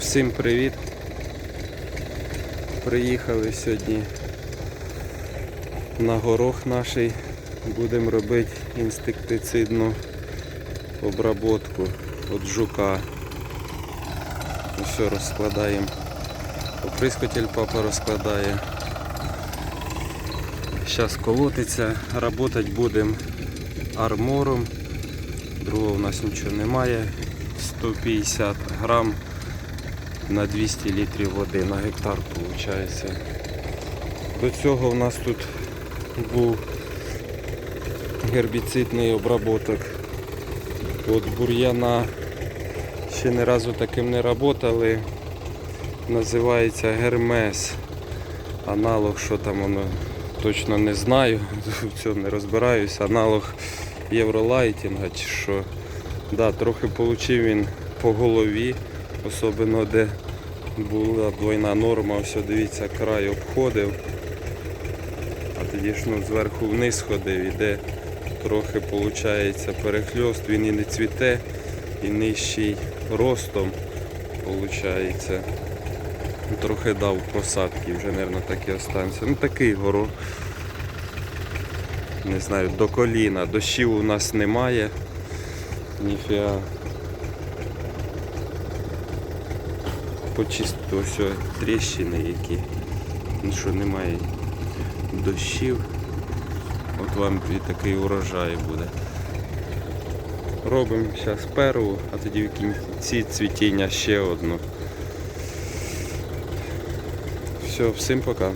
Всім привіт! Приїхали сьогодні на горох наш. Будемо робити інстинктицидну обработку від жука. Все, розкладаємо. Оприскотель папа розкладає. Зараз колотиться, працювати будемо армором. Другого у нас нічого немає. 150 грам на 200 літрів води на гектар виходить. До цього в нас тут був гербіцидний обработок. От бур'яна ще ні разу таким не працювали. Називається гермес. Аналог, що там воно точно не знаю, в цьому не розбираюсь. Аналог євролайтінга чи що. Да, трохи отримав він по голові, особливо де була двойна норма, ось дивіться, край обходив, а тоді ж ну, зверху вниз ходив, іде трохи виходить перехльост, він і не цвіте, і нижчий ростом виходить. Трохи дав посадки, вже, мабуть, так і останеться. Ну такий горох. Не знаю, до коліна. Дощів у нас немає. Ніфіга. Почисто все тріщини які. Ну що немає дощів. От вам і такий урожай буде. Робимо зараз перву, а тоді в кінці цвітіння ще одну. Все, всім пока.